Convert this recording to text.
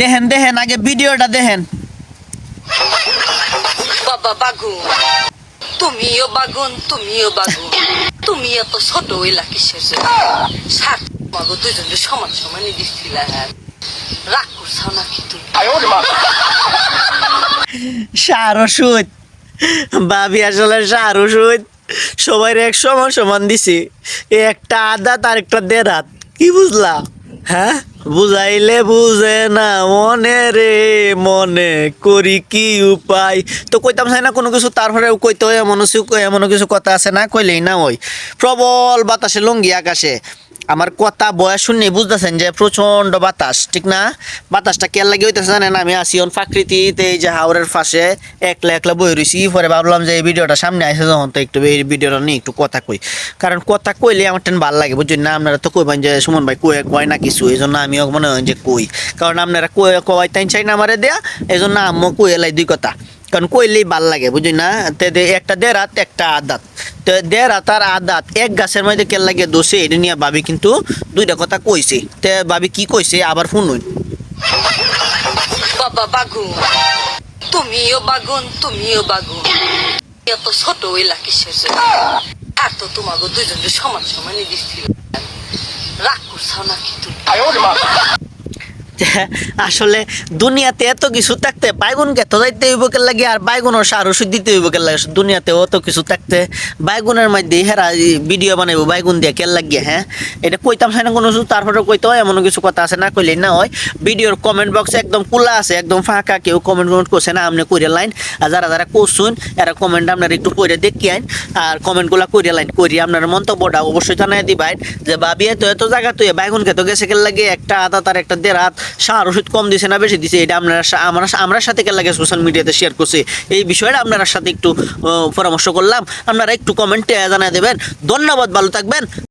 দেখেন দেখেন আগে ভিডিওটা দেখেন। বাবা বাগুন তুমিও বাগুন তুমিও বাগুন। তুমি এত ছোট হইলা কিসের জন্য? সাত মাগো দুজনকে সমান সমানই দিচ্ছিল রাগ করছাও নাকি তুমি? সার ওষুধ। ভাবি আসলে সার ওষুধ। সবাই এক সমান সমান দিছি। একটা আদা তার একটা দেড়াত কি বুঝলা? হ্যাঁ? বুঝাইলে বুঝে না মনে রে, মনে করি কি উপায়। তো কইতাম চাই না কোনো কিছু তারপরে কইতে হয় এমন কিছু এমন কিছু কথা আছে না, কইলেই না ওই। প্রবল বাতাসে লঙ্গি আকাশে। আমার কথা বয়স শুনে বুঝতেছেন যে প্রচণ্ড বাতাস, ঠিক না? বাতাসটা কেয়ার লাগে হইতেছে জানেন? আমি আসি অন প্রাকৃতিতে, এই যে হাওরের পাশে, একলা একলা বই রয়েছি পরে ভাবলাম যে এই ভিডিওটা সামনে আসে যখন, তো একটু এই ভিডিওটা নিয়ে একটু কথা কই। কারণ কথা কইলে আমার টেন ভালো লাগে, বুঝছেন না? আপনারা তো কইবেন যে সুমন ভাই কয়ে কয় না কিছু, এই জন্য আমিও মনে হয় যে কই। কারণ আপনারা কয়ে কয় তাই চাই না আমারে দেয়া, এই জন্য আম্মু কই এলাই দুই কথা। কারণ কইলেই ভালো লাগে বুঝলি না? একটা দেড়াত একটা আদাত তো দেড়াত আর আদাত এক গাছের মধ্যে কেন লাগে দোষে এটা নিয়ে বাবি কিন্তু দুইটা কথা কইছে তে ভাবি কি কইছে আবার শুনুন বাবা বাগুন, তুমিও বাগুন তুমিও বাগুন। এত ছোট হইলা কিসের জন্য আর তো তোমাকে দুজনকে সমান সমানই দিচ্ছিল রাগ করছাও নাকি তুমি? আসলে দুনিয়াতে এত কিছু থাকতে, বাইগুনকে তো যাইতে হইব কেন লাগে, আর বাইগুনের সার ওষুধ দিতে হইব কেন লাগে। দুনিয়াতে অত কিছু থাকতে, বাইগুনের মধ্যে হেরা ভিডিও বানাইব, বাইগুন দিয়ে কেন লাগিয়ে হ্যাঁ? এটা কইতাম চাই না কোনো কিছু তারপরে কইতে হয় এমন কিছু কথা আছে, না কইলে না হয়। ভিডিওর কমেন্ট বক্সে একদম খোলা আছে, একদম ফাঁকা, কেউ কমেন্ট কমেন্ট করছে না আপনি কইরে লাইন। আর যারা যারা করছুন এরা কমেন্ট আপনার একটু কইরে দেখি আইন। আর কমেন্টগুলো কইরে লাইন করি আপনার মন্তব্যটা অবশ্যই জানাই দিবেন যে ভাবি, এত এত জায়গা তুই বাইগুন তো গেছে কেন লাগে, একটা আধা তার একটা দেড় হাত। সার ওষুধ কম দিছে না, বেশি দিছে, এটা আপনারা আমরা আমরা সাথে কে লাগে সোশ্যাল মিডিয়াতে শেয়ার করছে। এই বিষয়টা আপনারা সাথে একটু পরামর্শ করলাম। আপনারা একটু কমেন্টে জানাই দেবেন। ধন্যবাদ, ভালো থাকবেন।